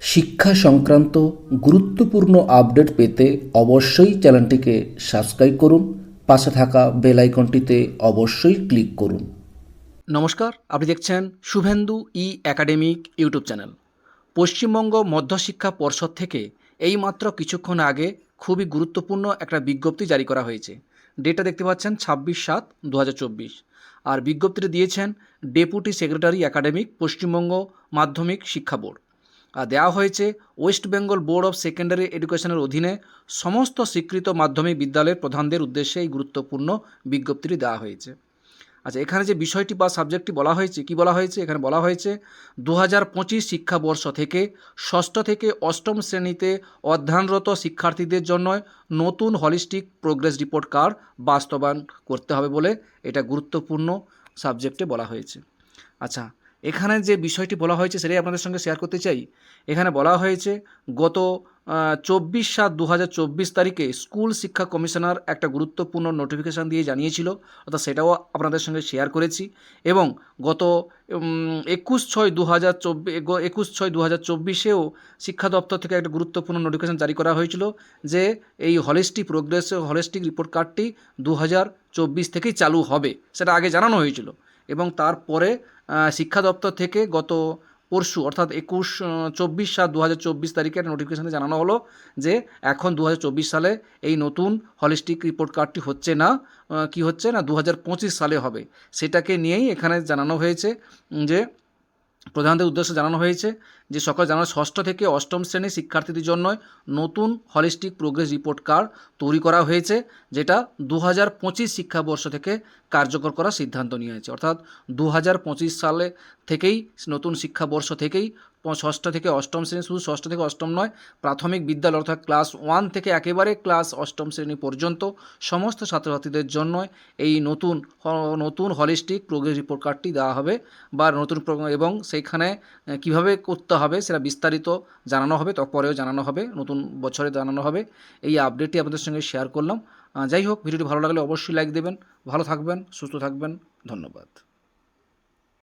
শিক্ষা সংক্রান্ত গুরুত্বপূর্ণ আপডেট পেতে অবশ্যই চ্যানেলটিকে সাবস্ক্রাইব করুন, পাশে থাকা বেল আইকনটিতে অবশ্যই ক্লিক করুন। নমস্কার, আপনি দেখছেন Shubhendu E academic YouTube channel. Paschimbanga Madhyashiksha Parshad থেকে এইমাত্র কিছুক্ষণ আগে খুবই গুরুত্বপূর্ণ একটা বিজ্ঞপ্তি জারি করা হয়েছে। ডেটা দেখতে পাচ্ছেন ছাব্বিশ সাত দু আর বিজ্ঞপ্তিটি দিয়েছেন ডেপুটি সেক্রেটারি একাডেমিক, পশ্চিমবঙ্গ মাধ্যমিক শিক্ষা বোর্ড। দেওয়া হয়েছে west Bengal board of secondary এডুকেশনের অধীনে সমস্ত স্বীকৃত মাধ্যমিক বিদ্যালয়ের প্রধানদের উদ্দেশ্যে এই গুরুত্বপূর্ণ বিজ্ঞপ্তিটি দেওয়া হয়েছে। আচ্ছা এখানে যে বিষয়টি বা সাবজেক্টটি বলা হয়েছে, কি বলা হয়েছে? এখানে বলা হয়েছে দু হাজার পঁচিশ শিক্ষাবর্ষ থেকে ষষ্ঠ থেকে অষ্টম শ্রেণীতে অধ্যয়নরত শিক্ষার্থীদের জন্য নতুন হলিস্টিক প্রোগ্রেস রিপোর্ট কার্ড বাস্তবায়ন করতে হবে বলে এটা গুরুত্বপূর্ণ সাবজেক্টে বলা হয়েছে। আচ্ছা এখানে যে বিষয়টি বলা হয়েছে সেটাই আপনাদের সঙ্গে শেয়ার করতে চাই। এখানে বলা হয়েছে, গত চব্বিশ সাত দু তারিখে স্কুল শিক্ষা কমিশনার একটা গুরুত্বপূর্ণ নোটিফিকেশান দিয়ে জানিয়েছিল, অর্থাৎ সেটাও আপনাদের সঙ্গে শেয়ার করেছি এবং গত একুশ ছয় দু হাজার চব্বিশ একুশ ছয় দু হাজার চব্বিশেও শিক্ষা দপ্তর থেকে একটা গুরুত্বপূর্ণ নোটিফিকেশান জারি করা হয়েছিল যে এই হলিস্টিক প্রোগ্রেস হলিস্টিক রিপোর্ট কার্ডটি দু হাজার চব্বিশ থেকেই চালু হবে, সেটা আগে জানানো হয়েছিল। এবং তারপরে শিক্ষা দপ্তর থেকে গত পরশু, অর্থাৎ একুশ চব্বিশ সাত দু হাজার চব্বিশ তারিখে একটা নোটিফিকেশানে জানানো হলো যে এখন দু হাজার চব্বিশ সালে এই নতুন হলিস্টিক রিপোর্ট কার্ডটি হচ্ছে না কি হচ্ছে না দু হাজার পঁচিশ সালে হবে। সেটাকে নিয়েই এখানে জানানো হয়েছে যে প্রধানদের উদ্দেশ্যে জানানো হয়েছে যে সকল জানানো ষষ্ঠ থেকে অষ্টম শ্রেণির শিক্ষার্থীদের জন্য নতুন হলিস্টিক প্রোগ্রেস রিপোর্ট কার্ড তৈরি করা হয়েছে, যেটা দু হাজার পঁচিশ শিক্ষাবর্ষ থেকে কার্যকর করার সিদ্ধান্ত নিয়েছে। অর্থাৎ দু হাজার পঁচিশ সালে থেকেই নতুন শিক্ষাবর্ষ থেকেই ষষ্ঠ থেকে অষ্টম শ্রেণি, শুধু ষষ্ঠ থেকে অষ্টম নয়, প্রাথমিক বিদ্যালয় অর্থাৎ ক্লাস ওয়ান থেকে একেবারে ক্লাস অষ্টম শ্রেণি পর্যন্ত সমস্ত ছাত্রছাত্রীদের জন্য এই নতুন নতুন হলিস্টিক প্রোগ্রেস রিপোর্ট কার্ডটি দেওয়া হবে বা নতুন এবং সেইখানে কীভাবে করতে হবে সেটা বিস্তারিত জানানো হবে, তারপরেও জানানো হবে, নতুন বছরে জানানো হবে। এই আপডেটটি আপনাদের সঙ্গে শেয়ার করলাম। যাই হোক, ভিডিওটি ভালো লাগলে অবশ্যই লাইক দেবেন। ভালো থাকবেন, সুস্থ থাকবেন। ধন্যবাদ।